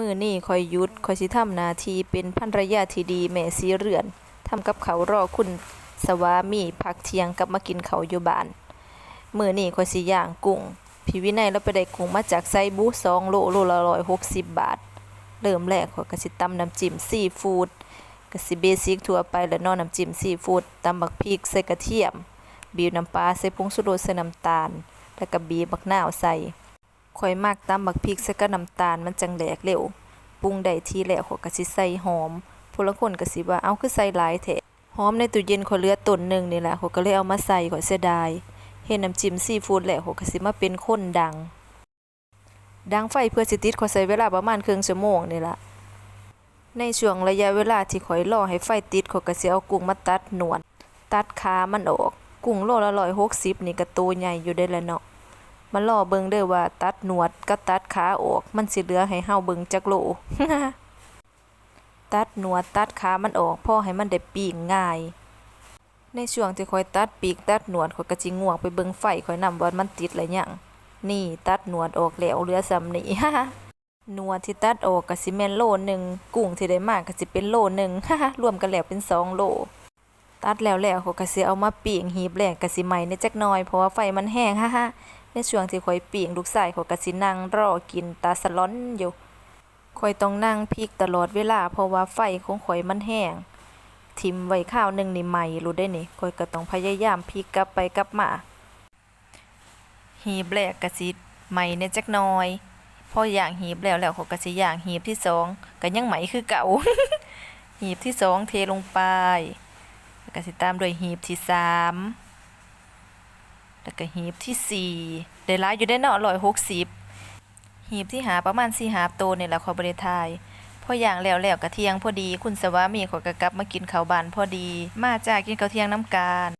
มือนี้ข้อยยุดข้อยสิทำนาทีเป็นภรรยาที่ดีแม่สีเรือนทำกับเขารอคุณสวามีพักเที่ยงกลับมากินเขาอยู่บ้านมือนี้ข้อยสิย่างกุ้งพี่วินัยเราไปได้กุ้งมาจากไซบู2โลโลละ160บบาท เริ่มแรกขอยก็สิตำน้ำจิ้มซีฟู้ดก็สิเบสิกทั่วไปแล้วนาะน้ำจิ้มซีฟู้ดตำบักพริกใส่กระเทียม บีบน้ำปลาใส่ผงชูรสใส่น้ำตาล แล้วก็บีบบักหน้าวใส่ ข่อยมักตำบักพริกใส่กับน้ำตาลมันจังแหลกเร็ว ปรุงได้ทีแล้วข้อยก็สิใส่หอมผู้ลางคนก็สิว่าเอ้าคือใส่หลายแท้หอมในตู้เย็นข้อยเหลือต้นหนึงนี่แหละข้อยก็เลยเอามาใส่ข้อยเสียดายเฮ็ดน้ำจิ้มซีฟู้ดแล้วข้อยก็สิมาเป็นคนดัง ดังไฟเพื่อสิติดข้อยใช้เวลาประมาณครึ่งชั่วโมงนี่ล่ะในช่วงระยะเวลาที่ข่อยรอให้ไฟติดข้อยก็สิเอากุ้งมาตัดหนวด ตัดขามันออก กุ้งโลละ160นี่ก็โตใหญ่อยู่ได้แล้วเนาะ มารอเบิงเด้อว่าตัดหนวดกับตัดขาออก มันสิเหลือให้เฮาเบิงจักโล ตัดหนวดตัดขามันออกพ่อให้มันได้ปีกง่าย ในช่วงที่ข่อยตัดปีกตัดหนวดข่อยก็สิง่วงไปเบิงไฟข่อยนำว่ามันติดแล้วยังนี่ตัดหนวดออกแล้วเหลือส่ำนี้หนวดที่ตัดออกก็สิแม่นโลหนึงกุ้งที่ได้มากก็สิเป็นโลหนึงรวมกันแล้วเป็นสองโลตัดแล้วแล้วเขาก็สิเอามาปิ้งหีบแหลกก็สิไหม้ในจักหน่อยเพราะว่าไฟมันแห้งฮ่า ในช่วงที่ข่อยปิ้งลูกชายเขาก็สินั่งรอกินตาสะล้อนอยู่ข่อยต้องนั่งพริกตลอดเวลา เพราะว่าไฟของข่อยมันแห้งทิมไว้ข้าวหนึ่งนี่ไหม้รู้ได้นี่ข่อยก็ต้องพยายามพลิกกลับไปกลับมาหีบแรกก็สิไหม้ในจักหน่อยพอย่างหีบแล้วแล้วเขาก็สิย่างหีบที่สองก็ยังไหม้คือเก่า หีบที่สองเทลงไปก็สิตามด้วยหีบที่สาม แล้วก็หีบที่สี่ได้ร้ายอยู่ได้เนาะร้อยหกสิบหีบที่หาประมาณสี่หาบโตนี่แหละขอบริทายพออย่างแล้วแล้วกะเทียงพอดี คุณสวามีขอยก็กลับมากินข้าวบานพอดี มาจากกินข้าวเที่ยงน้ำการ